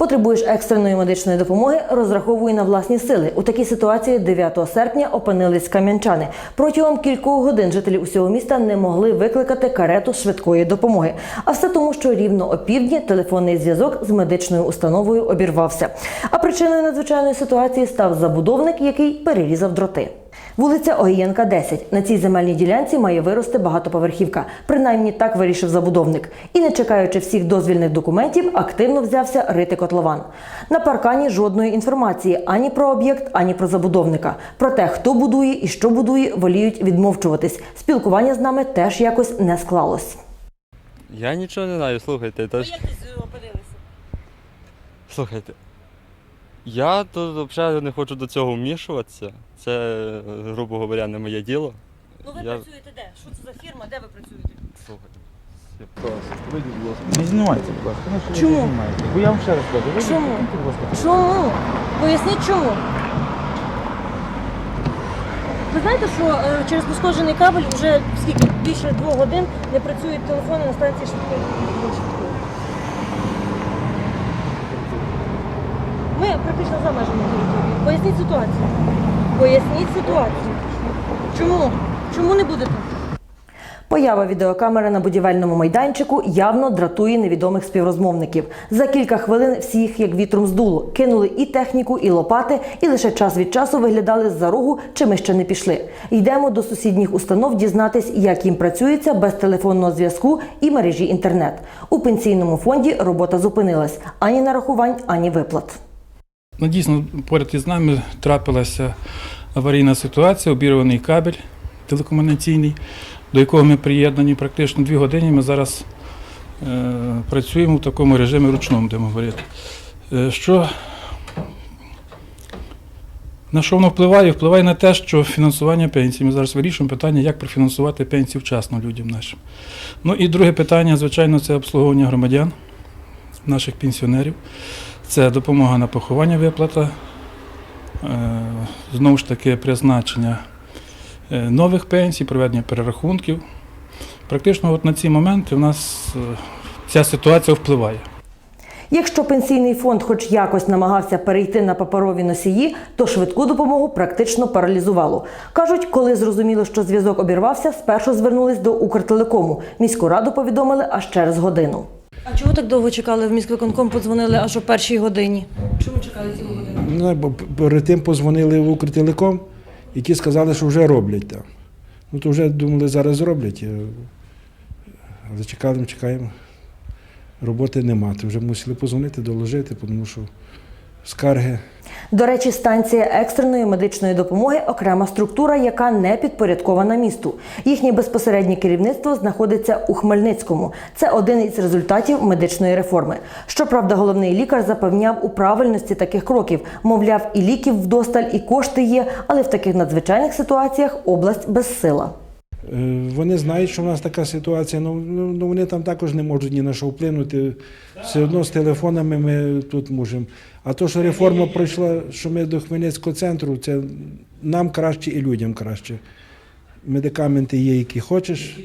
Потребуєш екстреної медичної допомоги, розраховуй на власні сили. У такій ситуації 9 серпня опинились кам'янчани. Протягом кількох годин жителі усього міста не могли викликати карету швидкої допомоги. А все тому, що рівно опівдні телефонний зв'язок з медичною установою обірвався. А причиною надзвичайної ситуації став забудовник, який перерізав дроти. Вулиця Огієнка, 10. На цій земельній ділянці має вирости багатоповерхівка. Принаймні так вирішив забудовник. І не чекаючи всіх дозвільних документів, активно взявся рити котлован. На паркані жодної інформації ані про об'єкт, ані про забудовника. Про те, хто будує і що будує, воліють відмовчуватись. Спілкування з нами теж якось не склалось. Я нічого не знаю, слухайте. Та ж... Опинилися? Слухайте. Я тут взагалі не хочу до цього вмішуватися. Це, грубо говоря, не моє діло. Ну ви Я- працюєте де? Що це за фірма? Де ви працюєте? Слухайте. Не знімайте, будь ласка. Ну, що ви Чому? знімаєте? Бо я вам ще раз кажу. Чому? відійдіть, будь ласка. Чому? Поясніть чому. Ви знаєте, що е, через пошкоджений кабель вже скільки більше двох годин не працюють телефони на станції швидкої швидкої. Ми практично за межами території. Поясніть ситуацію. Поясніть ситуацію. Чому? Чому не будете? Поява відеокамери на будівельному майданчику явно дратує невідомих співрозмовників. За кілька хвилин всіх як вітром здуло, кинули і техніку, і лопати, і лише час від часу виглядали з-за рогу, чи ми ще не пішли. Йдемо до сусідніх установ дізнатись, як їм працюється без телефонного зв'язку і мережі інтернет. У пенсійному фонді робота зупинилась ані нарахувань, ані виплат. Ну, дійсно, поряд із нами трапилася аварійна ситуація, обірваний кабель телекомунікаційний, до якого ми приєднані практично дві години. Ми зараз е, працюємо в такому режимі ручному, будемо говорити. Е, що, на що воно впливає? Впливає на те, що фінансування пенсій. Ми зараз вирішуємо питання, як профінансувати пенсії вчасно людям нашим. Ну і друге питання, звичайно, це обслуговування громадян, наших пенсіонерів. Це допомога на поховання виплата, е, знову ж таки призначення е, нових пенсій, проведення перерахунків. Практично от на ці моменти в нас е, ця ситуація впливає. Якщо пенсійний фонд хоч якось намагався перейти на паперові носії, то швидку допомогу практично паралізувало. Кажуть, коли зрозуміло, що зв'язок обірвався, спершу звернулись до Укртелекому. Міську раду повідомили аж через годину. А чого так довго чекали? В міськвиконком подзвонили аж о першій годині. Чому чекали цілу годину? Ну, бо перед тим позвонили в Укртелеком, які сказали, що вже роблять там. Ну то вже думали, зараз зроблять. Е, Але чекаємо, чекаємо. Роботи нема. То вже мусили позвонити, доложити, тому що скарги. До речі, станція екстреної медичної допомоги окрема структура, яка не підпорядкована місту. Їхнє безпосереднє керівництво знаходиться у Хмельницькому. Це один із результатів медичної реформи. Щоправда, головний лікар запевняв у правильності таких кроків. Мовляв, і ліків вдосталь, і кошти є, але в таких надзвичайних ситуаціях область безсила. Е, Вони знають, що в нас така ситуація, ну, ну ну, вони там також не можуть ні на що вплинути. Все одно з телефонами ми тут можемо. А то, що реформа пройшла, що ми до Хмельницького центру, це нам краще і людям краще. Медикаменти є, які хочеш,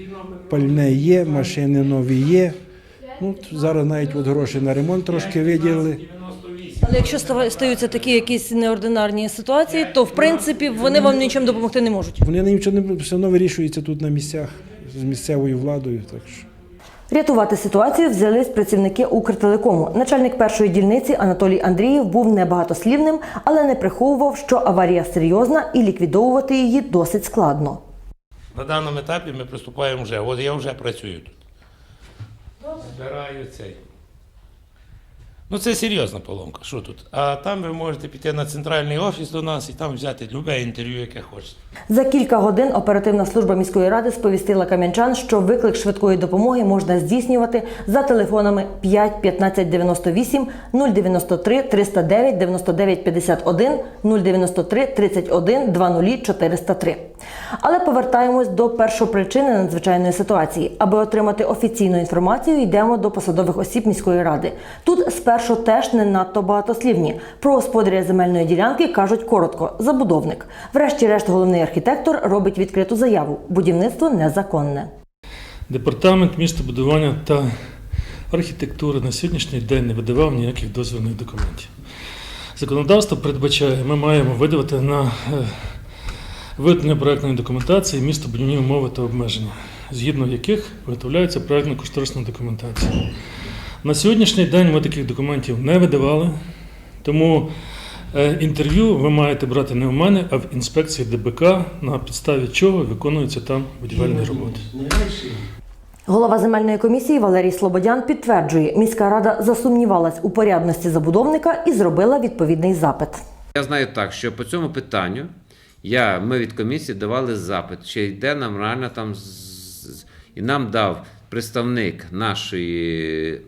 пальне є, машини нові є. Ну, зараз навіть от гроші на ремонт трошки виділили. Але якщо стаються такі якісь неординарні ситуації, то в принципі вони вам нічим допомогти не можуть. Вони нічого не все одно вирішується тут на місцях з місцевою владою. Так що. Рятувати ситуацію взялись працівники Укртелекому. Начальник першої дільниці Анатолій Андрієв був небагатослівним, але не приховував, що аварія серйозна і ліквідовувати її досить складно. На даному етапі ми приступаємо вже. От я вже працюю тут. Збираю цей. Ну, це серйозна поломка. Що тут? А там ви можете піти на центральний офіс до нас і там взяти любе інтерв'ю, яке хочете. За кілька годин оперативна служба міської ради сповістила кам'янчан, що виклик швидкої допомоги можна здійснювати за телефонами 5 15 98 093 309 99 51 093 31 20 403. Але повертаємось до першопричини надзвичайної ситуації. Аби отримати офіційну інформацію, йдемо до посадових осіб міської ради. Тут спершу теж не надто багатослівні. Про господаря земельної ділянки кажуть коротко забудовник. Врешті-решт, головний архітектор робить відкриту заяву: будівництво незаконне. Департамент містобудування та архітектури на сьогоднішній день не видавав ніяких дозвільних документів. Законодавство передбачає, ми маємо видавати на е, видання проектної документації містобудівні умови та обмеження, згідно яких виготовляється проектно-кошторисна документація. На сьогоднішній день ми таких документів не видавали, тому е, інтерв'ю ви маєте брати не в мене, а в інспекції ДБК, на підставі чого виконуються там будівельні роботи. Голова земельної комісії Валерій Слободян підтверджує, міська рада засумнівалась у порядності забудовника і зробила відповідний запит. Я знаю так, що по цьому питанню я, ми від комісії давали запит, чи йде нам реально там і нам дав представник нашої,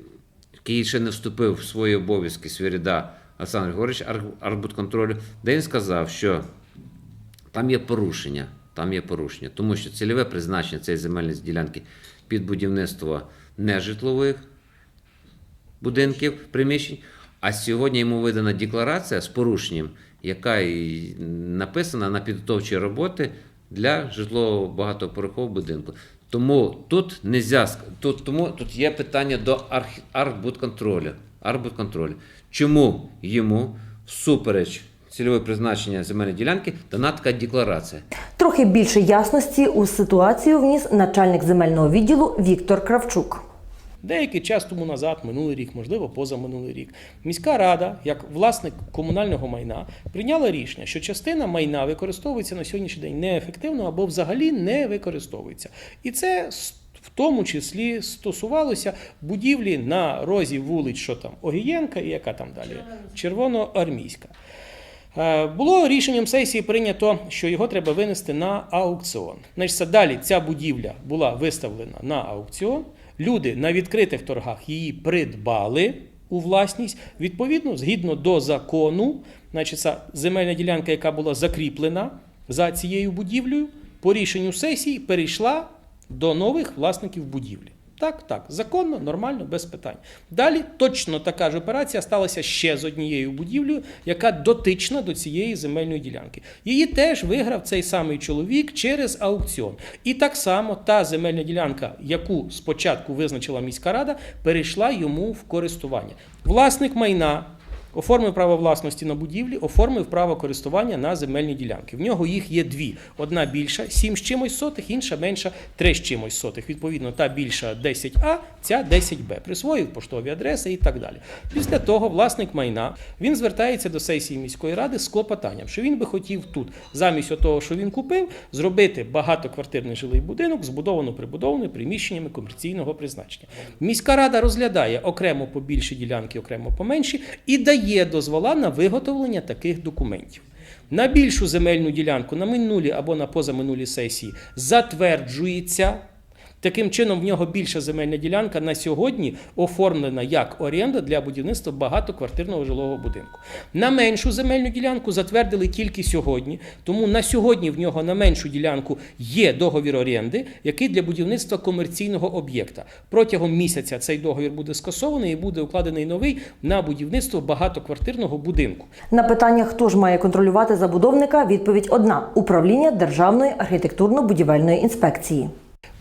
який ще не вступив в свої обов'язки Свіріда Олександр Григорович Ар- арбудконтролю, де він сказав, що там є порушення. Там є порушення, тому що цільове призначення цієї земельної ділянки під будівництво нежитлових будинків, приміщень. А сьогодні йому видана декларація з порушенням, яка і написана на підготовчі роботи для житлового багатоповерхового будинку. Тому тут нельзя, тут, тому тут є питання до арх- архбудконтролю. архбудконтролю. Чому йому всупереч цільове призначення земельної ділянки дана така декларація? Трохи більше ясності у ситуацію вніс начальник земельного відділу Віктор Кравчук. Деякий час тому назад, минулий рік, можливо, позаминулий рік, міська рада, як власник комунального майна, прийняла рішення, що частина майна використовується на сьогоднішній день неефективно або взагалі не використовується. І це в тому числі стосувалося будівлі на розі вулиць, що там Огієнка і яка там далі Червоноармійська. Е, Було рішенням сесії прийнято, що його треба винести на аукціон. Значить, далі ця будівля була виставлена на аукціон. Люди на відкритих торгах її придбали у власність. Відповідно, згідно до закону, значить, ця земельна ділянка, яка була закріплена за цією будівлею, по рішенню сесії перейшла до нових власників будівлі. Так, так, законно, нормально, без питань. Далі точно така ж операція сталася ще з однією будівлею, яка дотична до цієї земельної ділянки. Її теж виграв цей самий чоловік через аукціон. І так само та земельна ділянка, яку спочатку визначила міська рада, перейшла йому в користування. Власник майна Оформив право власності на будівлі, оформив право користування на земельні ділянки. В нього їх є дві: одна більша 7 з чимось сотих, інша менша 3 з чимось сотих. Відповідно, та більша 10А, ця 10Б. Присвоїв поштові адреси і так далі. Після того власник майна він звертається до сесії міської ради з клопотанням, що він би хотів тут, замість того, що він купив, зробити багатоквартирний жилий будинок, збудовано прибудований приміщеннями комерційного призначення. Міська рада розглядає окремо по більші ділянки, окремо по менші, і дає дозвола на виготовлення таких документів. На більшу земельну ділянку на минулі або на позаминулі сесії затверджується. Таким чином, в нього більша земельна ділянка на сьогодні оформлена як оренда для будівництва багатоквартирного жилого будинку. На меншу земельну ділянку затвердили тільки сьогодні, тому на сьогодні в нього на меншу ділянку є договір оренди, який для будівництва комерційного об'єкта. Протягом місяця цей договір буде скасований і буде укладений новий на будівництво багатоквартирного будинку. На питання, хто ж має контролювати забудовника, відповідь одна управління Державної архітектурно-будівельної інспекції.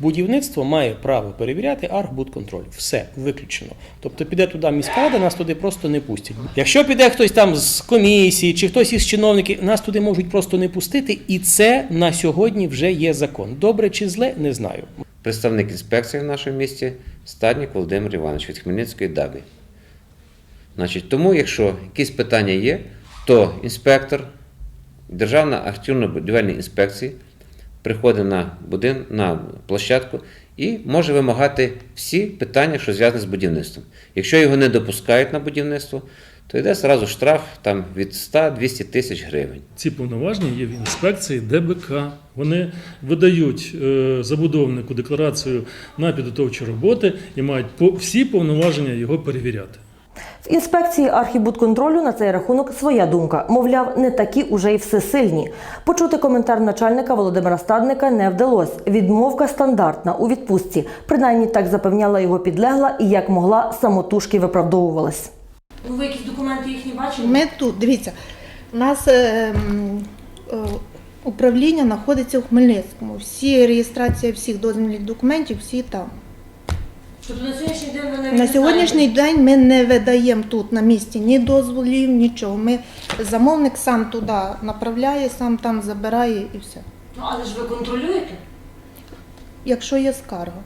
Будівництво має право перевіряти архбудконтроль. Все виключено. Тобто піде туди міська рада, нас туди просто не пустять. Якщо піде хтось там з комісії чи хтось із чиновників, нас туди можуть просто не пустити, і це на сьогодні вже є закон. Добре чи зле, не знаю. Представник інспекції в нашому місті Стаднік Володимир Іванович від Хмельницької ДАБІ. Значить, тому, якщо якісь питання є, то інспектор Державна архітектурно-будівельної інспекції приходить на будин, на площадку і може вимагати всі питання, що зв'язані з будівництвом. Якщо його не допускають на будівництво, то йде зразу штраф там, від 100-200 тисяч гривень. Ці повноваження є в інспекції ДБК. Вони видають е, забудовнику декларацію на підготовчі роботи і мають по- всі повноваження його перевіряти. В інспекції архібудконтролю на цей рахунок своя думка. Мовляв, не такі уже й всесильні. Почути коментар начальника Володимира Стадника не вдалося. Відмовка стандартна у відпустці. Принаймні так запевняла його підлегла і як могла самотужки виправдовувалась. Ну, ви якісь документи їхні бачили? Ми тут, дивіться, у нас е, е, управління знаходиться у Хмельницькому. Всі реєстрація всіх дозвільних документів, всі там. Тобто на сьогоднішній день ви навіть На не сьогоднішній день ми не видаємо тут на місці ні дозволів, нічого. Ми замовник сам туди направляє, сам там забирає і все. Ну, але ж ви контролюєте. Якщо є скарга.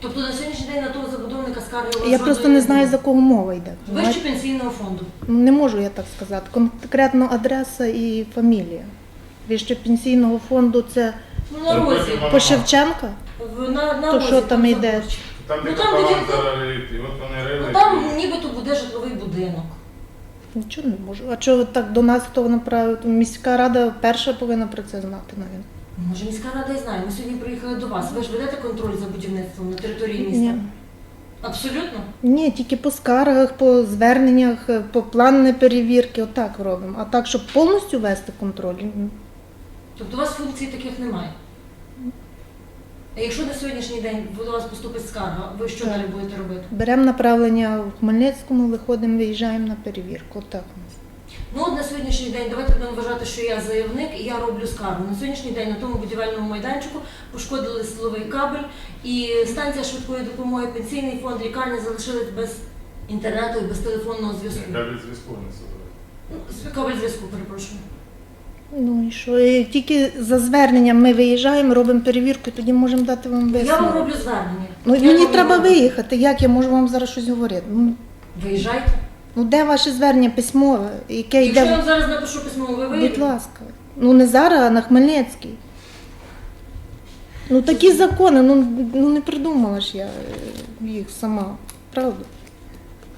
Тобто на сьогоднішній день на того забудовника скарги у вас Я просто не знаю, за кого мова йде. Вище пенсійного фонду. Ну, Не можу я так сказати. Конкретно адреса і фамілія. Вище пенсійного фонду це Ну, на розі. по Шевченка. В- На, на То розі, що там йде? Там Ну, де там будинок. зараз рить, і от вони рили. Ну там нібито буде житловий будинок. Нічого не можу. А чого так до нас хто направив? Міська рада перша повинна про це знати навіть. Може, міська рада і знає. Ми сьогодні приїхали до вас. Ви ж ведете контроль за будівництвом на території міста? Ні. Абсолютно? Ні, тільки по скаргах, по зверненнях, по планні перевірки, отак робимо. А так, щоб повністю вести контроль. Тобто у вас функцій таких немає? Якщо на сьогоднішній день до вас поступить скарга, ви що Так. далі будете робити? беремо направлення в Хмельницькому, виходимо, виїжджаємо на перевірку. У нас. Ну от на сьогоднішній день давайте будемо вважати, що я заявник і я роблю скаргу. На сьогоднішній день на тому будівельному майданчику пошкодили силовий кабель і станція швидкої допомоги, пенсійний фонд, лікарня залишились без інтернету і без телефонного зв'язку. Від зв'язку не. Ну, Кабель зв'язку, перепрошую. Ну і що? І тільки за зверненням ми виїжджаємо, робимо перевірку, і тоді можемо дати вам Я вам висновок. роблю звернення. Ну Я мені вам треба роблю. виїхати. Як я можу вам зараз щось говорити? Ну, Виїжджайте. ну де ваше звернення письмове, яке Якщо я йде? вам зараз напишу письмово, ви Будь виїдете? ласка. Ну не зараз, а на Хмельницький. Ну такі закони, ну, ну не придумала ж я е, їх сама, правда?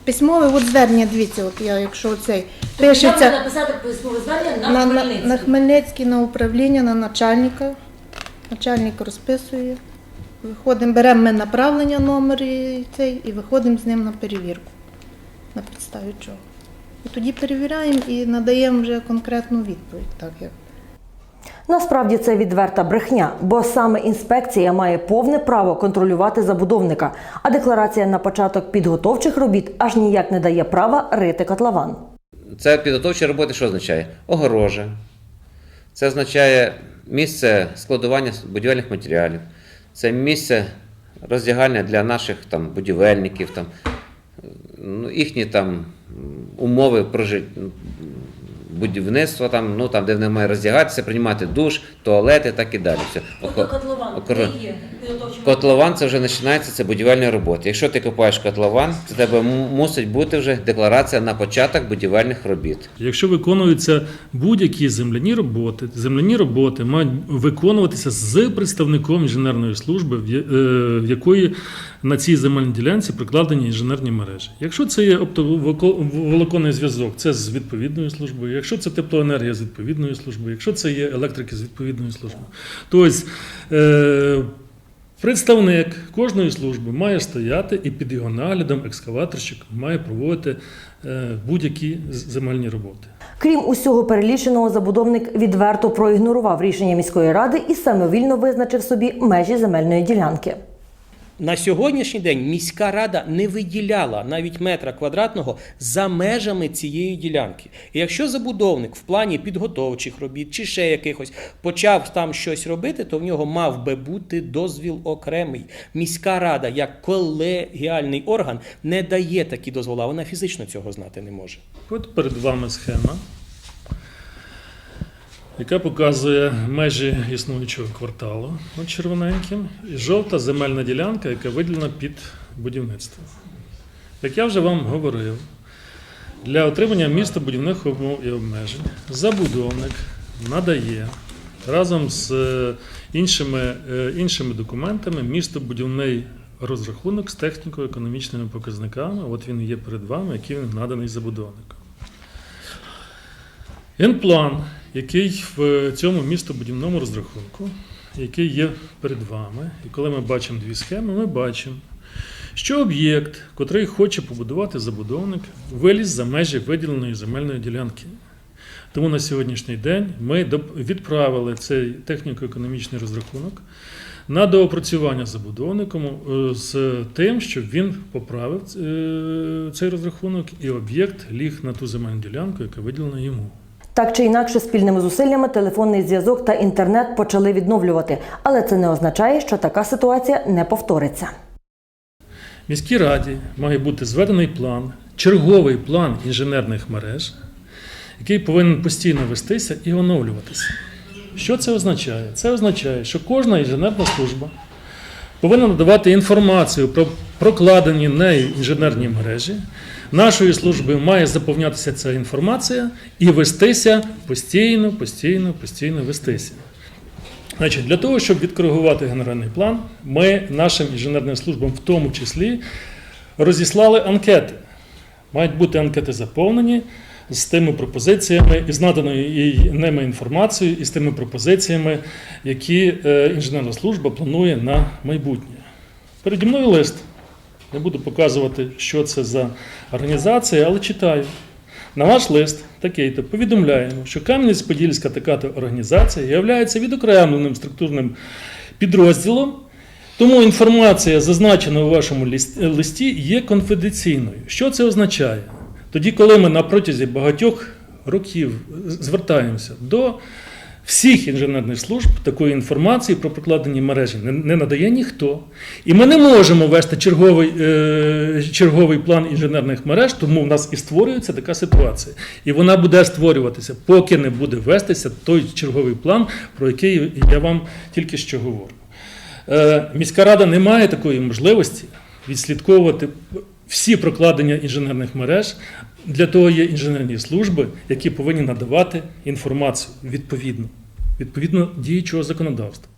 Письмове от звернення, дивіться, от я, якщо цей Тобто пишеться буду написати письмове звернення на, на, на, Хмельницький. на Хмельницький, на управління, на начальника. Начальник розписує. Виходимо, беремо ми направлення номер і цей, і виходимо з ним на перевірку. На підставі чого. І тоді перевіряємо і надаємо вже конкретну відповідь, так як. Насправді це відверта брехня, бо саме інспекція має повне право контролювати забудовника, а декларація на початок підготовчих робіт аж ніяк не дає права рити котлован. Це підготовчі роботи що означає? Огорожа. Це означає місце складування будівельних матеріалів. Це місце роздягальня для наших там, будівельників, там, ну, їхні там умови. Будівництва, там, ну, там, де вони мають роздягатися, приймати душ, туалети, так і далі. Все. Тобто котлован, окор- є Котлован це вже починається це будівельні роботи. Якщо ти копаєш котлован, то в тебе мусить бути вже декларація на початок будівельних робіт. Якщо виконуються будь-які земляні роботи, земляні роботи мають виконуватися з представником інженерної служби, в е, в якої на цій земельній ділянці прикладені інженерні мережі. Якщо це є оптоволоконний зв'язок, це з відповідною службою. Якщо це теплоенергія з відповідною службою, якщо це є електрики з відповідною службою. Тобто е, представник кожної служби має стояти і під його наглядом екскаваторщик має проводити е, будь-які земельні роботи. Крім усього переліченого, забудовник відверто проігнорував рішення міської ради і самовільно визначив собі межі земельної ділянки. На сьогоднішній день міська рада не виділяла навіть метра квадратного за межами цієї ділянки. І якщо забудовник в плані підготовчих робіт чи ще якихось почав там щось робити, то в нього мав би бути дозвіл окремий. Міська рада, як колегіальний орган, не дає такі дозвола. Вона фізично цього знати не може. От перед вами схема, яка показує межі існуючого кварталу от червоненьким, і жовта земельна ділянка, яка виділена під будівництво. Як я вже вам говорив, для отримання міста будівних умов і обмежень забудовник надає разом з е, іншими, е, іншими документами містобудівний розрахунок з техніко-економічними показниками. От він є перед вами, який він наданий забудовником. Генплан, який в цьому містобудівному розрахунку, який є перед вами, і коли ми бачимо дві схеми, ми бачимо, що об'єкт, котрий хоче побудувати забудовник, виліз за межі виділеної земельної ділянки. Тому на сьогоднішній день ми відправили цей техніко-економічний розрахунок на доопрацювання забудовником е, з тим, щоб він поправив е, цей розрахунок і об'єкт ліг на ту земельну ділянку, яка виділена йому. Так чи інакше, спільними зусиллями телефонний зв'язок та інтернет почали відновлювати, але це не означає, що така ситуація не повториться. міській раді має бути зведений план, черговий план інженерних мереж, який повинен постійно вестися і оновлюватися. Що це означає? Це означає, що кожна інженерна служба повинна надавати інформацію про прокладені нею інженерні мережі. Нашою службою має заповнятися ця інформація і вестися постійно, постійно, постійно вестися. Значить, для того, щоб відкоригувати генеральний план, ми нашим інженерним службам, в тому числі, розіслали анкети. Мають бути анкети заповнені з тими пропозиціями і з наданою і ними інформацією, і з тими пропозиціями, які е, інженерна служба планує на майбутнє. Переді мною лист. Не буду показувати, що це за організація, але читаю. На ваш лист такий-то повідомляємо, що Кам'янець-Подільська така-то організація є відокремленим структурним підрозділом, тому інформація, зазначена у вашому листі, є конфіденційною. Що це означає? Тоді, коли ми на протязі багатьох років звертаємося до всіх інженерних служб, такої інформації про прокладені мережі не, надає ніхто. І ми не можемо вести черговий, е, черговий план інженерних мереж, тому в нас і створюється така ситуація. І вона буде створюватися, поки не буде вестися той черговий план, про який я вам тільки що говорю. Е, Міська рада не має такої можливості відслідковувати всі прокладення інженерних мереж. Для того є інженерні служби, які повинні надавати інформацію відповідно, відповідно діючого законодавства.